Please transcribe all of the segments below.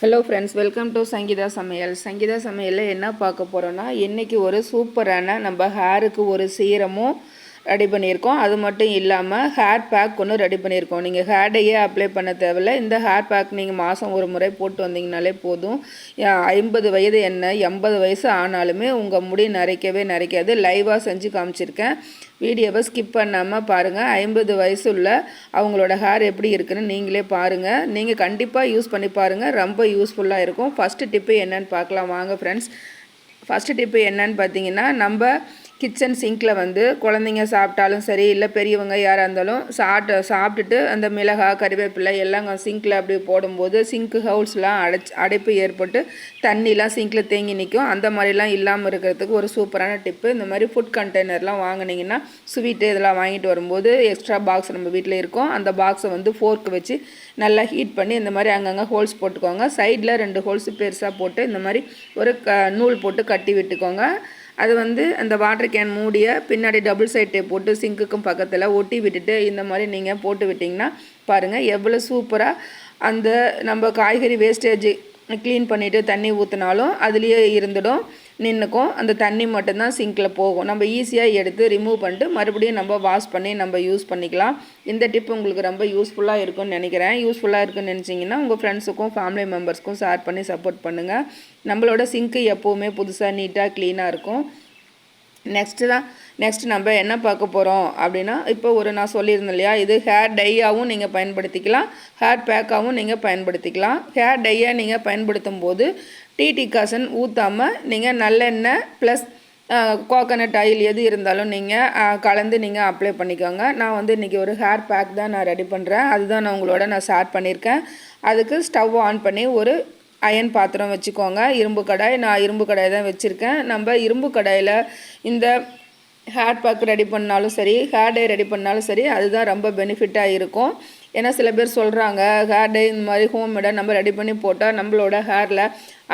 Hello friends welcome to Sangeetha Samayal Sangeetha சமையலில் என்ன பார்க்க போகிறோன்னா இன்றைக்கி ஒரு சூப்பரான நம்ம ஹேருக்கு ஒரு சீரமும் ரெடி பண்ணியிருக்கோம். அது மட்டும் இல்லாமல் ஹேர் பேக் ஒன்று ரெடி பண்ணியிருக்கோம். நீங்கள் ஹேர்டையே அப்ளை பண்ண தேவையில்ல. இந்த ஹேர் பேக் நீங்கள் மாதம் ஒரு முறை போட்டு வந்தீங்கனாலே போதும். ஐம்பது வயது என்ன எண்பது வயசு ஆனாலுமே உங்கள் முடி நரைக்கவே நரைக்காது. லைவாக செஞ்சு காமிச்சிருக்கேன். வீடியோவை ஸ்கிப் பண்ணாமல் பாருங்கள் ஐம்பது வயசு உள்ள அவங்களோட ஹேர் எப்படி இருக்குன்னு நீங்களே பாருங்கள் நீங்கள் கண்டிப்பாக யூஸ் பண்ணி பாருங்கள் ரொம்ப யூஸ்ஃபுல்லாக இருக்கும். ஃபஸ்ட்டு டிப்பு என்னன்னு பார்க்கலாம். வாங்க ஃப்ரெண்ட்ஸ் ஃபஸ்ட்டு டிப்பு என்னன்னு பார்த்தீங்கன்னா நம்ம கிச்சன் சிங்கில் வந்து குழந்தைங்க சாப்பிட்டாலும் சரி இல்லை பெரியவங்க யாராக இருந்தாலும் சாப்பிட்டு சாப்பிட்டுட்டு அந்த மிளகாய் கறிவேப்பிலை எல்லாம் சிங்கில் அப்படி போடும்போது சிங்க்கு ஹவுல்ஸ்லாம் அடைச்சி அடைப்பு ஏற்பட்டு தண்ணிலாம் சிங்கில் தேங்கி நிற்கும் அந்த மாதிரிலாம் இல்லாமல் இருக்கிறதுக்கு ஒரு சூப்பரான டிப்பு. இந்த மாதிரி ஃபுட் கண்டெய்னர்லாம் வாங்கினீங்கன்னா ஸ்வீட்டு இதெல்லாம் வாங்கிட்டு வரும்போது எக்ஸ்ட்ரா பாக்ஸ் நம்ம வீட்டில் இருக்கும். அந்த பாக்ஸை வந்து ஃபோர்க்கு வச்சு நல்லா ஹீட் பண்ணி இந்த மாதிரி அங்கங்கே ஹோல்ஸ் போட்டுக்கோங்க. சைடில் ரெண்டு ஹோல்ஸ் பெருசாக போட்டு இந்த மாதிரி ஒரு க நூல் போட்டு கட்டி விட்டுக்கோங்க. அது வந்து அந்த வாட்டர் கேன் மூடிய பின்னாடி டபுள் சைட் டேப் போட்டு சிங்க்குக்கும் பக்கத்தில் ஒட்டி விட்டுட்டு இந்த மாதிரி நீங்கள் போட்டு விட்டிங்கன்னா பாருங்கள் எவ்வளோ சூப்பராக அந்த நம்ம காய்கறி வேஸ்டேஜ் க்ளீன் பண்ணிவிட்டு தண்ணி ஊற்றினாலும் அதுலேயே இருந்துடும். நின்றுக்கும் அந்த தண்ணி மட்டும்தான் சிங்கில் போகும். நம்ம ஈஸியாக எடுத்து ரிமூவ் பண்ணிட்டு மறுபடியும் நம்ம வாஷ் பண்ணி நம்ம யூஸ் பண்ணிக்கலாம். இந்த டிப் உங்களுக்கு ரொம்ப யூஸ்ஃபுல்லாக இருக்கும்னு நினைக்கிறேன். யூஸ்ஃபுல்லாக இருக்குன்னு நினச்சிங்கன்னா உங்கள் ஃப்ரெண்ட்ஸுக்கும் ஃபேமிலி மெம்பர்ஸ்க்கும் ஷேர் பண்ணி சப்போர்ட் பண்ணுங்கள் நம்மளோட சிங்க்கு எப்போவுமே புதுசாக நீட்டாக க்ளீனாக இருக்கும். நெக்ஸ்ட்டு தான் நெக்ஸ்ட் நம்ம என்ன பார்க்க போகிறோம் அப்படின்னா இப்போ ஒரு நான் சொல்லியிருந்தேன் இல்லையா இது ஹேர் டையாகவும் நீங்கள் பயன்படுத்திக்கலாம் ஹேர் பேக்காகவும் நீங்கள் பயன்படுத்திக்கலாம். ஹேர் டையை நீங்கள் பயன்படுத்தும் போது டிடி டிகாசன் ஊற்றாமல் நீங்கள் நல்லெண்ணெய் ப்ளஸ் கோகனட் ஆயில் எது இருந்தாலும் நீங்கள் கலந்து நீங்கள் அப்ளை பண்ணிக்கோங்க. நான் வந்து இன்றைக்கி ஒரு ஹேர் பேக் தான் நான் ரெடி பண்ணுறேன் அதுதான் நான் உங்களோட நான் ஷேர் பண்ணியிருக்கேன். அதுக்கு ஸ்டவ் ஆன் பண்ணி ஒரு அயன் பாத்திரம் வச்சுக்கோங்க. இரும்பு கடாய் நான் இரும்பு கடாய் தான் வச்சுருக்கேன். நம்ம இரும்பு கடாயில் இந்த ஹேர் பேக் ரெடி பண்ணாலும் சரி ஹேர் டே ரெடி பண்ணாலும் சரி அதுதான் ரொம்ப பெனிஃபிட்டாக இருக்கும். ஏன்னா சில பேர் சொல்கிறாங்க ஹேர் டே இந்த மாதிரி ஹோம் ஹோம்மேடாக நம்ம ரெடி பண்ணி போட்டால் நம்மளோட ஹேரில்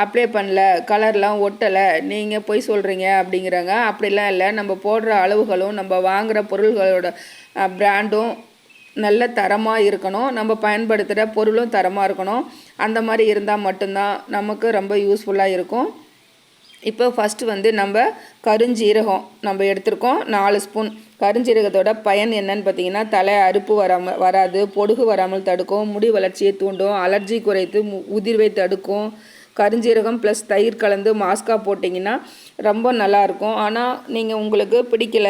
அப்ளை பண்ணல கலர்லாம் ஒட்டலை நீங்கள் போய் சொல்கிறீங்க அப்படிங்கிறாங்க. அப்படிலாம் இல்லை நம்ம போடுற அளவுகளும் நம்ம வாங்குகிற பொருள்களோட பிராண்டும் நல்ல தரமாக இருக்கணும். நம்ம பயன்படுத்துகிற பொருளும் தரமாக இருக்கணும். அந்த மாதிரி இருந்தால் மட்டும்தான் நமக்கு ரொம்ப யூஸ்ஃபுல்லாக இருக்கும். இப்போ ஃபஸ்ட்டு வந்து நம்ம கருஞ்சீரகம் நம்ம எடுத்திருக்கோம் நாலு ஸ்பூன். கருஞ்சீரகத்தோட பயன் என்னன்னு பார்த்தீங்கன்னா தலை அறுப்பு வராமல் வராது பொடுகு வராமல் தடுக்கும் முடி வளர்ச்சியை தூண்டும் அலர்ஜி குறைத்து உதிர்வை தடுக்கும். கருஞ்சீரகம் ப்ளஸ் தயிர் கலந்து மாஸ்காக போட்டிங்கன்னா ரொம்ப நல்லாயிருக்கும் ஆனால் நீங்கள் உங்களுக்கு பிடிக்கல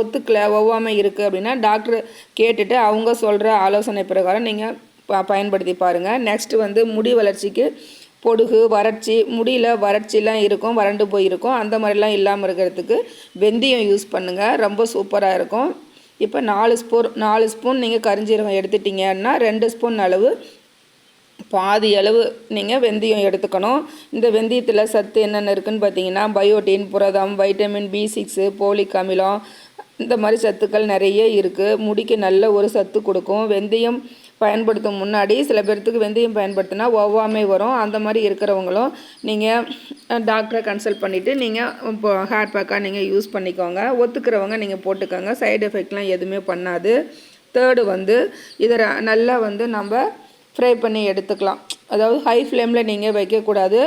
ஒத்துக்கலை ஒவ்வாமல் இருக்குது அப்படின்னா டாக்டர் கேட்டுட்டு அவங்க சொல்கிற ஆலோசனை பிரகாரம் நீங்கள் ப பயன்படுத்தி பாருங்கள் நெக்ஸ்ட்டு வந்து முடி வளர்ச்சிக்கு பொடுகு வறட்சி முடியில் வறட்சிலாம் இருக்கும் வறண்டு போயிருக்கும். அந்த மாதிரிலாம் இல்லாமல் இருக்கிறதுக்கு வெந்தயம் யூஸ் பண்ணுங்கள் ரொம்ப சூப்பராக இருக்கும். இப்போ நாலு ஸ்பூன் நாலு ஸ்பூன் நீங்கள் கரிஞ்சீரகம் எடுத்துட்டிங்கன்னா ரெண்டு ஸ்பூன் அளவு பாதி அளவு நீங்கள் வெந்தயம் எடுத்துக்கணும். இந்த வெந்தயத்தில் சத்து என்னென்ன இருக்குதுன்னு பார்த்தீங்கன்னா பயோட்டின் புரதம் வைட்டமின் பி சிக்ஸு போலிக் அமிலம் இந்த மாதிரி சத்துக்கள் நிறைய இருக்குது முடிக்கு நல்ல ஒரு சத்து கொடுக்கும். வெந்தயம் பயன்படுத்தும் முன்னாடி சில பேர்த்துக்கு வெந்தயம் பயன்படுத்தினா ஒவ்வாமை வரும். அந்த மாதிரி இருக்கிறவங்களும் நீங்கள் டாக்டரை கன்சல்ட் பண்ணிவிட்டு நீங்கள் இப்போ ஹேர் பேக்காக நீங்கள் யூஸ் பண்ணிக்கோங்க. ஒத்துக்கிறவங்க நீங்கள் போட்டுக்கோங்க. சைடு எஃபெக்ட்லாம் எதுவுமே பண்ணாது. தேர்டு வந்து இதை நல்லா வந்து நம்ம ஃப்ரை பண்ணி எடுத்துக்கலாம். அதாவது ஹை ஃப்ளேமில் நீங்கள் வைக்கக்கூடாது.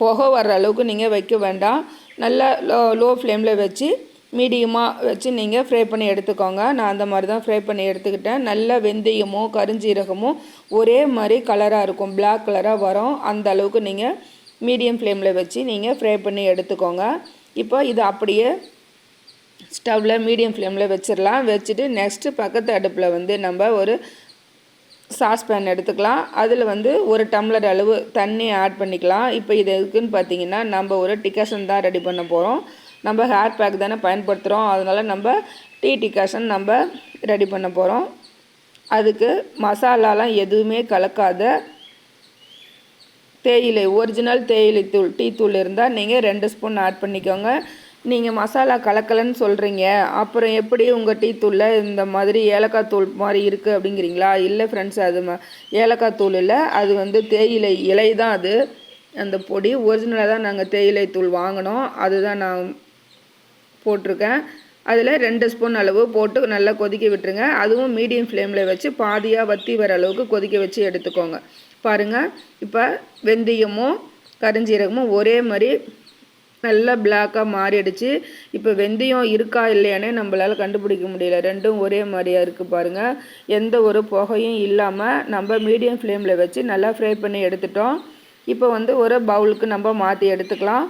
புகை வர்ற அளவுக்கு நீங்கள் வைக்க வேண்டாம். நல்லா லோ லோ ஃப்ளேமில் வச்சு மீடியமாக வச்சு நீங்கள் ஃப்ரை பண்ணி எடுத்துக்கோங்க. நான் அந்த மாதிரி தான் ஃப்ரை பண்ணி எடுத்துக்கிட்டேன். நல்ல வெந்தயமும் கருஞ்சீரகமும் ஒரே மாதிரி கலராக இருக்கும். பிளாக் கலராக வரும். அந்த அளவுக்கு நீங்கள் மீடியம் ஃப்ளேமில் வச்சு நீங்கள் ஃப்ரை பண்ணி எடுத்துக்கோங்க. இப்போ இது அப்படியே ஸ்டவ்வில் மீடியம் ஃப்ளேமில் வச்சிடலாம். வச்சுட்டு நெக்ஸ்ட்டு பக்கத்து அடுப்பில் வந்து நம்ம ஒரு சாஸ்பேன் எடுத்துக்கலாம். அதில் வந்து ஒரு டம்ளர் அளவு தண்ணி ஆட் பண்ணிக்கலாம். இப்போ இது எதுக்குன்னு பார்த்தீங்கன்னா நம்ம ஒரு டிக்கசன் தான் ரெடி பண்ண போகிறோம் நம்ம ஹேர் பேக் தானே பயன்படுத்துகிறோம் அதனால் நம்ம டீ டிகாஷன் நம்ம ரெடி பண்ண போகிறோம் அதுக்கு மசாலாலாம் எதுவுமே கலக்காத தேயிலை ஒரிஜினல் தேயிலை தூள் டீ தூள் இருந்தால் நீங்கள் ரெண்டு ஸ்பூன் ஆட் பண்ணிக்கோங்க. நீங்கள் மசாலா கலக்கலன்னு சொல்கிறீங்க அப்புறம் எப்படி உங்கள் டீ தூளில் இந்த மாதிரி ஏலக்காய் தூள் மாதிரி இருக்குது அப்படிங்கிறீங்களா? இல்லை ஃப்ரெண்ட்ஸ் அது ம ஏலக்காய் தூள் இல்லை அது வந்து தேயிலை இலை தான் அது. அந்த பொடி ஒரிஜினலாக தான் நாங்கள் தேயிலை தூள் வாங்கினோம். அதுதான் நான் போட்டிருக்கேன். அதில் ரெண்டு ஸ்பூன் அளவு போட்டு நல்லா கொதிக்க விட்டுருங்க. அதுவும் மீடியம் ஃப்ளேமில் வச்சு பாதியாக வத்தி வர அளவுக்கு கொதிக்க வச்சு எடுத்துக்கோங்க. பாருங்கள் இப்போ வெந்தயமும் கரிஞ்சீரகமும் ஒரே மாதிரி நல்லா பிளாக்காக மாறிடுச்சு. இப்போ வெந்தயம் இருக்கா இல்லையானே நம்மளால் கண்டுபிடிக்க முடியல. ரெண்டும் ஒரே மாதிரியாக இருக்குது பாருங்கள் எந்த ஒரு புகையும் இல்லாமல் நம்ம மீடியம் ஃப்ளேமில் வச்சு நல்லா ஃப்ரை பண்ணி எடுத்துட்டோம். இப்போ வந்து ஒரு பவுலுக்கு நம்ம மாற்றி எடுத்துக்கலாம்.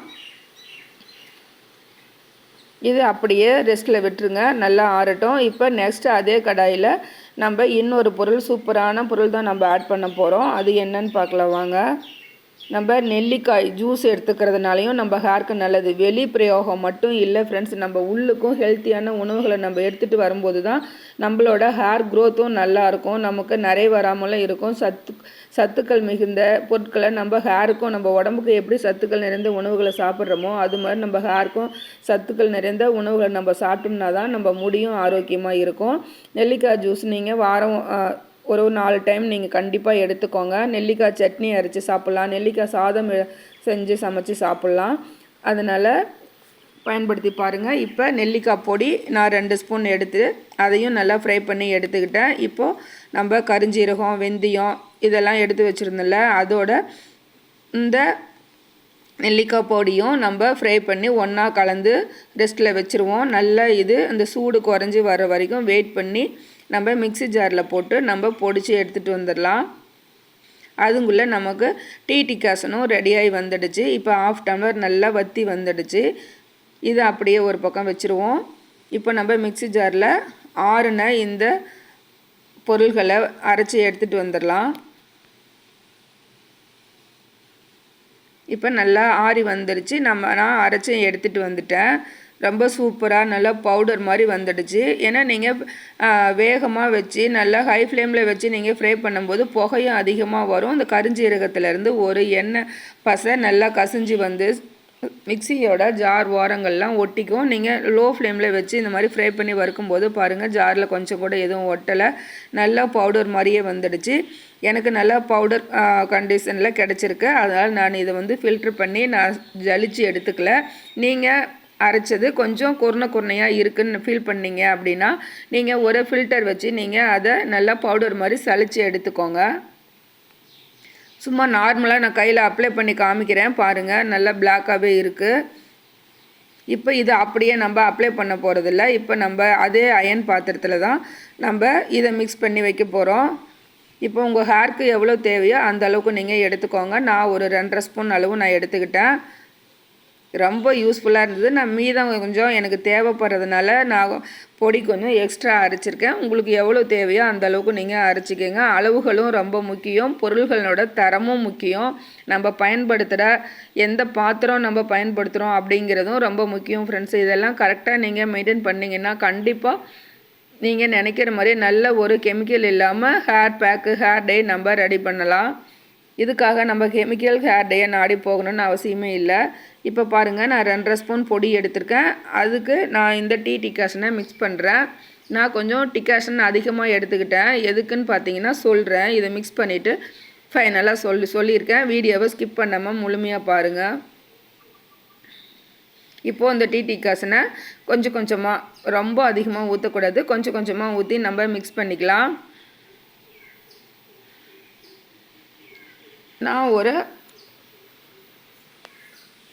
இது அப்படியே ரெஸ்ட்டில் விட்டுருங்க. நல்லா ஆறட்டும். இப்போ நெக்ஸ்ட்டு அதே கடாயில் நம்ம இன்னொரு பொருள் சூப்பரான பொருள் தான் நம்ம ஆட் பண்ண போகிறோம் அது என்னன்னு பார்க்கலாம் வாங்க. நம்ம நெல்லிக்காய் ஜூஸ் எடுத்துக்கிறதுனாலையும் நம்ம ஹேர்க்கு நல்லது. வெளி பிரயோகம் மட்டும் இல்லை ஃப்ரெண்ட்ஸ் நம்ம உள்ளுக்கும் ஹெல்த்தியான உணவுகளை நம்ம எடுத்துகிட்டு வரும்போது தான் நம்மளோட ஹேர் க்ரோத்தும் நல்லாயிருக்கும் நமக்கு நிறைய வராமலும் இருக்கும். சத்து சத்துக்கள் மிகுந்த பொருட்களை நம்ம ஹேருக்கும் நம்ம உடம்புக்கு எப்படி சத்துக்கள் நிறைந்த உணவுகளை சாப்பிட்றோமோ அது மாதிரி நம்ம ஹேருக்கும் சத்துக்கள் நிறைந்த உணவுகளை நம்ம சாப்பிட்டோம்னா தான் நம்ம முடியும் ஆரோக்கியமாக இருக்கும். நெல்லிக்காய் ஜூஸ் நீங்கள் வாரம் ஒரு நாலு டைம் நீங்கள் கண்டிப்பாக எடுத்துக்கோங்க. நெல்லிக்காய் சட்னி அரைச்சி சாப்பிட்லாம். நெல்லிக்காய் சாதம் செஞ்சு சமைச்சு சாப்பிட்லாம். அதனால் பயன்படுத்தி பாருங்கள் இப்போ நெல்லிக்காய் பொடி நான் ரெண்டு ஸ்பூன் எடுத்து அதையும் நல்லா ஃப்ரை பண்ணி எடுத்துக்கிட்டேன். இப்போது நம்ம கருஞ்சீரகம் வெந்தயம் இதெல்லாம் எடுத்து வச்சுருந்தோம்ல அதோட இந்த நெல்லிக்காய் பொடியும் நம்ம ஃப்ரை பண்ணி ஒன்றா கலந்து ரெஸ்ட்டில் வச்சுருவோம். நல்லா இது அந்த சூடு குறைஞ்சி வர வரைக்கும் வெயிட் பண்ணி நம்ம மிக்சி ஜாரில் போட்டு நம்ம பொடிச்சு எடுத்துகிட்டு வந்துடலாம் அதுக்குள்ளே நமக்கு டீ டிக்காசனும் ரெடியாகி வந்துடுச்சு. இப்போ ஆஃப் டம்ளர் நல்லா வற்றி வந்துடுச்சு. இதை அப்படியே ஒரு பக்கம் வச்சுருவோம். இப்போ நம்ம மிக்சி ஜாரில் ஆறுன இந்த பொருள்களை அரைச்சி எடுத்துகிட்டு வந்துடலாம். இப்போ நல்லா ஆறி வந்துடுச்சு நம்ம நான் அரைச்சி எடுத்துகிட்டு வந்துட்டேன். ரொம்ப சூப்பராக நல்லா பவுடர் மாதிரி வந்துடுச்சு. ஏன்னா நீங்கள் வேகமாக வச்சு நல்லா ஹை ஃப்ளேமில் வச்சு நீங்கள் ஃப்ரை பண்ணும்போது புகையும் அதிகமாக வரும். அந்த கரிஞ்சீரகத்துலேருந்து ஒரு எண்ணெய் பசை நல்லா கசிஞ்சு வந்து மிக்சியோட ஜார் ஓரங்கள்லாம் ஒட்டிக்கும். நீங்கள் லோ ஃப்ளேமில் வச்சு இந்த மாதிரி ஃப்ரை பண்ணி வறுக்கும்போது பாருங்கள் ஜாரில் கொஞ்சம் கூட எதுவும் ஒட்டலை. நல்லா பவுடர் மாதிரியே வந்துடுச்சு. எனக்கு நல்லா பவுடர் கண்டிஷனில் கிடச்சிருக்கு. அதனால் நான் இதை வந்து ஃபில்ட்ரு பண்ணி நான் ஜலிச்சு எடுத்துக்கல. நீங்கள் அரைச்சது கொஞ்சம் குருணை குறுனையாக இருக்குதுன்னு ஃபீல் பண்ணீங்க அப்படின்னா நீங்கள் ஒரு ஃபில்டர் வச்சு நீங்கள் அதை நல்லா பவுடர் மாதிரி சளிச்சு எடுத்துக்கோங்க. சும்மா நார்மலாக நான் கையில் அப்ளை பண்ணி காமிக்கிறேன். பாருங்கள் நல்லா பிளாக்காகவே இருக்குது இப்போ இது அப்படியே நம்ம அப்ளை பண்ண போகிறதில்ல இப்போ நம்ம அதே அயன் பாத்திரத்தில் தான் நம்ம இதை மிக்ஸ் பண்ணி வைக்க போகிறோம் இப்போ உங்கள் ஹேருக்கு எவ்வளோ தேவையோ அந்த அளவுக்கு நீங்கள் எடுத்துக்கோங்க. நான் ஒரு ரெண்டரை ஸ்பூன் அளவு நான் எடுத்துக்கிட்டேன். ரொம்ப யூஸ்ஃபுல்லாக இருந்தது. நான் மீதம் கொஞ்சம் எனக்கு தேவைப்படுறதுனால நான் பொடி கொஞ்சம் எக்ஸ்ட்ரா அரைச்சிருக்கேன். உங்களுக்கு எவ்வளோ தேவையோ அந்த அளவுக்கு நீங்கள் அரைச்சிக்கோங்க. அளவுகளும் ரொம்ப முக்கியம். பொருள்களோட தரமும் முக்கியம். நம்ம பயன்படுத்துகிற எந்த பாத்திரம் நம்ம பயன்படுத்துகிறோம் அப்படிங்கிறதும் ரொம்ப முக்கியம் ஃப்ரெண்ட்ஸ் இதெல்லாம் கரெக்டாக நீங்கள் மெயின்டைன் பண்ணிங்கன்னா கண்டிப்பாக நீங்கள் நினைக்கிற மாதிரி நல்ல ஒரு கெமிக்கல் இல்லாமல் ஹேர் பேக்கு ஹேர் டே நம்ம ரெடி பண்ணலாம். இதுக்காக நம்ம கெமிக்கல் ஹேர் டேயை நாடி போகணும்னு அவசியமே இல்லை. இப்போ பாருங்கள் நான் ரெண்டரை ஸ்பூன் பொடி எடுத்திருக்கேன். அதுக்கு நான் இந்த டீ டிகாஷனை மிக்ஸ் பண்ணுறேன் நான் கொஞ்சம் டிகாஷன் அதிகமாக எடுத்துக்கிட்டேன். எதுக்குன்னு பார்த்தீங்கன்னா சொல்கிறேன் இதை மிக்ஸ் பண்ணிவிட்டு ஃபைனலாக சொல்லி சொல்லியிருக்கேன். வீடியோவை ஸ்கிப் பண்ணாமல் முழுமையாக பாருங்கள் இப்போது இந்த டீ டிகாஷனை கொஞ்சம் கொஞ்சமாக ரொம்ப அதிகமாக ஊற்றக்கூடாது கொஞ்சம் கொஞ்சமாக ஊற்றி நம்ம மிக்ஸ் பண்ணிக்கலாம். நான் ஒரு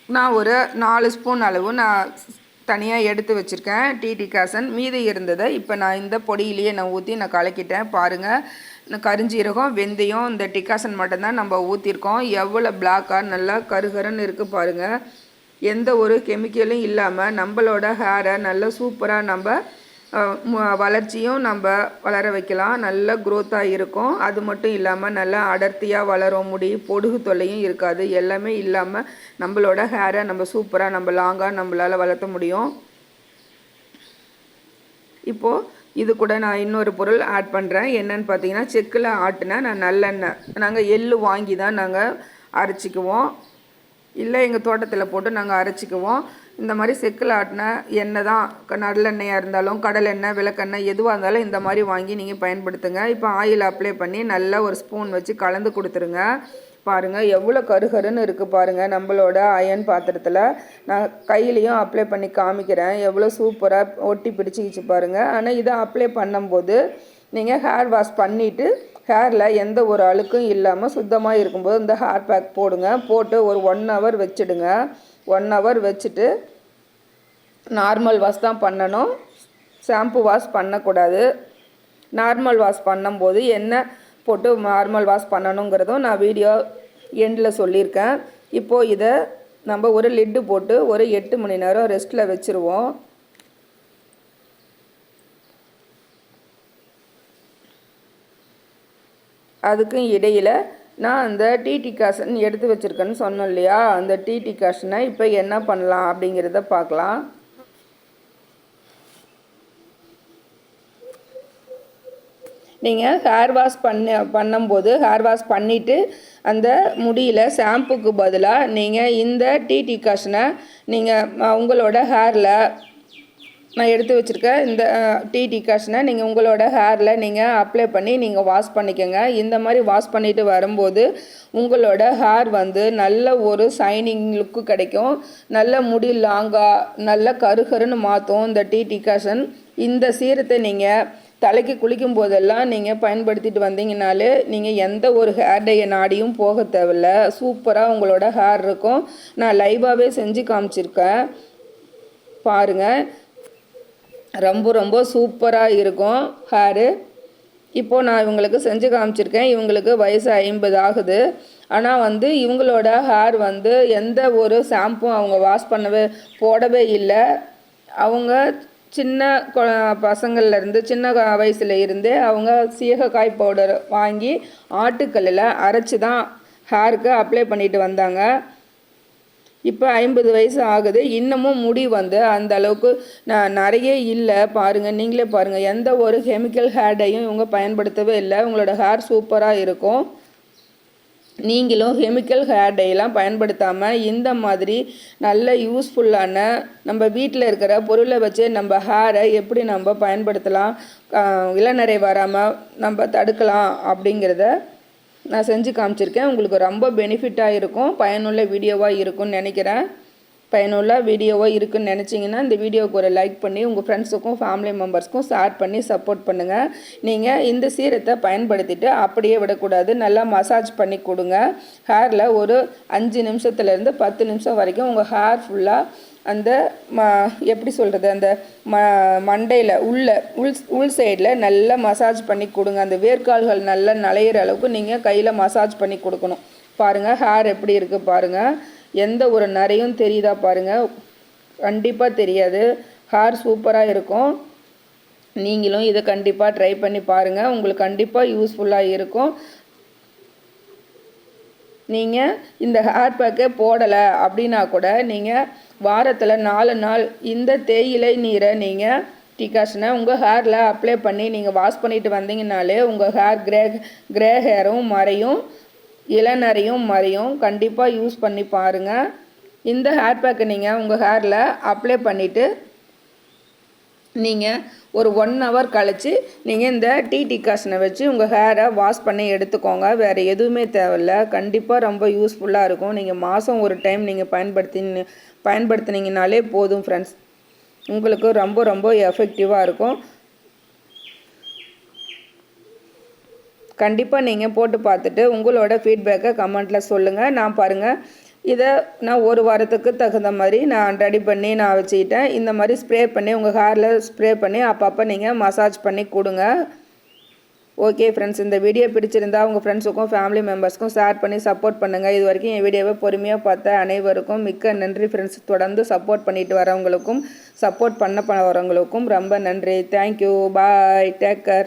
நான் ஒரு நாலு ஸ்பூன் அளவு நான் தனியாக எடுத்து வச்சுருக்கேன். டீ டிகாசன் மீதி இருந்ததை இப்போ நான் இந்த பொடியிலேயே நான் ஊற்றி நான் கலக்கிட்டேன். பாருங்கள் கருஞ்சீரகம் வெந்தயம் இந்த டிகாசன் மட்டும்தான் நம்ம ஊற்றிருக்கோம் எவ்வளோ பிளாக்காக நல்லா கருகருன்னு இருக்குது பாருங்கள் எந்த ஒரு கெமிக்கலும் இல்லாமல் நம்மளோட ஹேரை நல்லா சூப்பராக நம்ம வளர்ச்சியும் நம்ம வளர வைக்கலாம். நல்ல குரோத்தாக இருக்கும். அது மட்டும் இல்லாமல் நல்லா அடர்த்தியாக வளரும். முடி பொடுகு தொல்லையும் இருக்காது. எல்லாமே இல்லாமல் நம்மளோட ஹேரை நம்ம சூப்பராக நம்ம லாங்காக நம்மளால் வளர்த்த முடியும். இப்போது இது கூட நான் இன்னொரு பொருள் ஆட் பண்ணுறேன் என்னென்னு பார்த்தீங்கன்னா செக்கில் ஆட்டினா நான் நல்லெண்ணெய். நாங்கள் எள்ளு வாங்கி தான் நாங்கள் அரைச்சிக்குவோம். இல்லை எங்கள் தோட்டத்தில் போட்டு நாங்கள் அரைச்சிக்குவோம். இந்த மாதிரி செக்கில் ஆட்டின எண்ணெய் தான். நல்லெண்ணெயாக இருந்தாலும் கடலெண்ணெய் விளக்கெண்ணெய் எதுவாக இருந்தாலும் இந்த மாதிரி வாங்கி நீங்கள் பயன்படுத்துங்க. இப்போ ஆயில் அப்ளை பண்ணி நல்லா ஒரு ஸ்பூன் வச்சு கலந்து கொடுத்துருங்க. பாருங்கள் எவ்வளோ கருகருன்னு இருக்குது பாருங்கள் நம்மளோட அயன் பாத்திரத்தில் நான் கையிலையும் அப்ளை பண்ணி காமிக்கிறேன். எவ்வளோ சூப்பராக ஒட்டி பிடிச்சிக்கிச்சு பாருங்கள் ஆனால் இதை அப்ளை பண்ணும்போது நீங்கள் ஹேர் வாஷ் பண்ணிவிட்டு ஹேரில் எந்த ஒரு அழுக்கும் இல்லாமல் சுத்தமாக இருக்கும்போது இந்த ஹேர் பேக் போடுங்க. போட்டு ஒரு ஒன் ஹவர் வச்சுடுங்க. ஒன் ஹவர் வச்சுட்டு நார்மல் வாஷ் தான் பண்ணணும். ஷாம்பு வாஷ் பண்ணக்கூடாது. நார்மல் வாஷ் பண்ணும்போது என்ன போட்டு நார்மல் வாஷ் பண்ணணுங்கிறதும் நான் வீடியோ எண்டில் சொல்லியிருக்கேன். இப்போது இதை நம்ம ஒரு லிட்டு போட்டு ஒரு எட்டு மணி நேரம் ரெஸ்ட்டில் வச்சுருவோம். அதுக்கும் இடையில் நான் அந்த டிடி காசன் எடுத்து வச்சுருக்கேன்னு சொன்னோம் இல்லையா? அந்த டிடி காசனை இப்போ என்ன பண்ணலாம் அப்படிங்கிறத பார்க்கலாம். நீங்கள் ஹேர் வாஷ் பண்ண பண்ணும்போது ஹேர் வாஷ் பண்ணிவிட்டு அந்த முடியில் ஷாம்புக்கு பதிலாக நீங்கள் இந்த டிடி காஷனை நீங்கள் உங்களோட ஹேரில் நான் எடுத்து வச்சுருக்கேன் இந்த டீ டிகாஷனை நீங்கள் உங்களோட ஹேரில் நீங்கள் அப்ளை பண்ணி நீங்கள் வாஷ் பண்ணிக்கோங்க. இந்த மாதிரி வாஷ் பண்ணிவிட்டு வரும்போது உங்களோட ஹேர் வந்து நல்ல ஒரு ஷைனிங் லுக்கு கிடைக்கும். நல்ல முடி லாங்காக நல்ல கருகருன்னு மாற்றும் இந்த டீ டிகாஷன் இந்த சீரத்தை நீங்கள் தலைக்கு குளிக்கும் போதெல்லாம் நீங்கள் பயன்படுத்திட்டு வந்தீங்கனாலே நீங்கள் எந்த ஒரு ஹேர் டையை நாடியும் போக தேவையில்ல. சூப்பராக உங்களோட ஹேர் இருக்கும். நான் லைவாகவே செஞ்சு காமிச்சிருக்கேன். பாருங்கள் ரொம்ப ரொம்ப சூப்பராக இருக்கும். ஹேரு இப்போது நான் இவங்களுக்கு செஞ்சு காமிச்சிருக்கேன். இவங்களுக்கு வயசு ஐம்பது ஆகுது. ஆனால் வந்து இவங்களோட ஹேர் வந்து எந்த ஒரு ஷாம்பும் அவங்க வாஷ் பண்ணவே போடவே இல்லை. அவங்க சின்ன பசங்கள்லேருந்து சின்ன வயசில் இருந்தே அவங்க சீகக்காய் பவுடர் வாங்கி ஆட்டுக்கல்லில் அரைச்சி தான் ஹேருக்கு அப்ளை பண்ணிட்டு வந்தாங்க. இப்போ ஐம்பது வயசு ஆகுது இன்னமும் முடி வந்து அந்த அளவுக்கு நான் நிறைய இல்லை. பாருங்கள் நீங்களே பாருங்கள் எந்த ஒரு கெமிக்கல் ஹேர்டையும் இவங்க பயன்படுத்தவே இல்லை. உங்களோட ஹேர் சூப்பராக இருக்கும். நீங்களும் கெமிக்கல் ஹேர் டைலாம் பயன்படுத்தாமல் இந்த மாதிரி நல்ல யூஸ்ஃபுல்லான நம்ம வீட்டில் இருக்கிற பொருளை வச்சு நம்ம ஹேரை எப்படி நம்ம பயன்படுத்தலாம்? இளநரை வராமல் நம்ம தடுக்கலாம் அப்படிங்கிறத நான் செஞ்சு காமிச்சிருக்கேன். உங்களுக்கு ரொம்ப பெனிஃபிட்டாக இருக்கும். பயனுள்ள வீடியோவாக இருக்கும்னு நினைக்கிறேன். பயனுள்ள வீடியோவாக இருக்குன்னு நினச்சிங்கன்னா இந்த வீடியோவுக்கு ஒரு லைக் பண்ணி உங்கள் ஃப்ரெண்ட்ஸுக்கும் ஃபேமிலி மெம்பர்ஸ்க்கும் ஷேர் பண்ணி சப்போர்ட் பண்ணுங்கள் நீங்கள் இந்த சீரத்தை பயன்படுத்திட்டு அப்படியே விடக்கூடாது. நல்லா மசாஜ் பண்ணி கொடுங்க. ஹேரில் ஒரு அஞ்சு நிமிஷத்துலேருந்து பத்து நிமிஷம் வரைக்கும் உங்கள் ஹேர் ஃபுல்லாக அந்த ம எப்படி சொல்கிறது அந்த ம மண்டையில் உள்ள உள் உள் சைடில் நல்லா மசாஜ் பண்ணி கொடுங்க. அந்த வேர்க்கால்கள் நல்லா நலையிற அளவுக்கு நீங்கள் கையில் மசாஜ் பண்ணி கொடுக்கணும். பாருங்கள் ஹேர் எப்படி இருக்குது பாருங்கள் எந்த ஒரு நரையும் தெரியுதா பாருங்கள் கண்டிப்பாக தெரியாது. ஹேர் சூப்பராக இருக்கும். நீங்களும் இதை கண்டிப்பாக ட்ரை பண்ணி பாருங்கள் உங்களுக்கு கண்டிப்பாக யூஸ்ஃபுல்லாக இருக்கும். நீங்கள் இந்த ஹேர் பேக்கை போடலை அப்படின்னா கூட நீங்கள் வாரத்தில் நாலு நாள் இந்த தேயிலை நீரை நீங்கள் டிகாஷனை உங்கள் ஹேரில் அப்ளை பண்ணி நீங்கள் வாஷ் பண்ணிட்டு வந்தீங்கனாலே உங்கள் ஹேர் கிரே கிரே ஹேரும் மறையும் இளநரையும் மறையும். கண்டிப்பாக யூஸ் பண்ணி பாருங்கள் இந்த ஹேர் பேக்கை நீங்கள் உங்கள் ஹேரில் அப்ளை பண்ணிவிட்டு நீங்கள் ஒரு ஒன் ஹவர் கழித்து நீங்கள் இந்த டீ டிகாஷனை வச்சு உங்கள் ஹேரை வாஷ் பண்ணி எடுத்துக்கோங்க. வேறு எதுவுமே தேவையில்ல. கண்டிப்பாக ரொம்ப யூஸ்ஃபுல்லாக இருக்கும். நீங்கள் மாதம் ஒரு டைம் நீங்கள் பயன்படுத்தி பயன்படுத்தினீங்கனாலே போதும் ஃப்ரெண்ட்ஸ் உங்களுக்கு ரொம்ப ரொம்ப எஃபெக்டிவாக இருக்கும். கண்டிப்பாக நீங்கள் போட்டு பார்த்துட்டு உங்களோட ஃபீட்பேக்கை கமெண்ட்டில் சொல்லுங்கள் நான் பாருங்கள் இதை நான் ஒரு வாரத்துக்கு தகுந்த மாதிரி நான் ரெடி பண்ணி நான் வச்சுக்கிட்டேன். இந்த மாதிரி ஸ்ப்ரே பண்ணி உங்கள் ஹேரில் ஸ்ப்ரே பண்ணி அப்பப்போ நீங்கள் மசாஜ் பண்ணி கொடுங்க. ஓகே ஃப்ரெண்ட்ஸ் இந்த வீடியோ பிடிச்சிருந்தா உங்கள் ஃப்ரெண்ட்ஸுக்கும் ஃபேமிலி மெம்பர்ஸ்க்கும் ஷேர் பண்ணி சப்போர்ட் பண்ணுங்கள் இது வரைக்கும் என் வீடியோவை பொறுமையாக பார்த்த அனைவருக்கும் மிக்க நன்றி ஃப்ரெண்ட்ஸ் தொடர்ந்து சப்போர்ட் பண்ணிட்டு வரவங்களுக்கும் சப்போர்ட் பண்ண வரவங்களுக்கும் ரொம்ப நன்றி. Thank you bye taker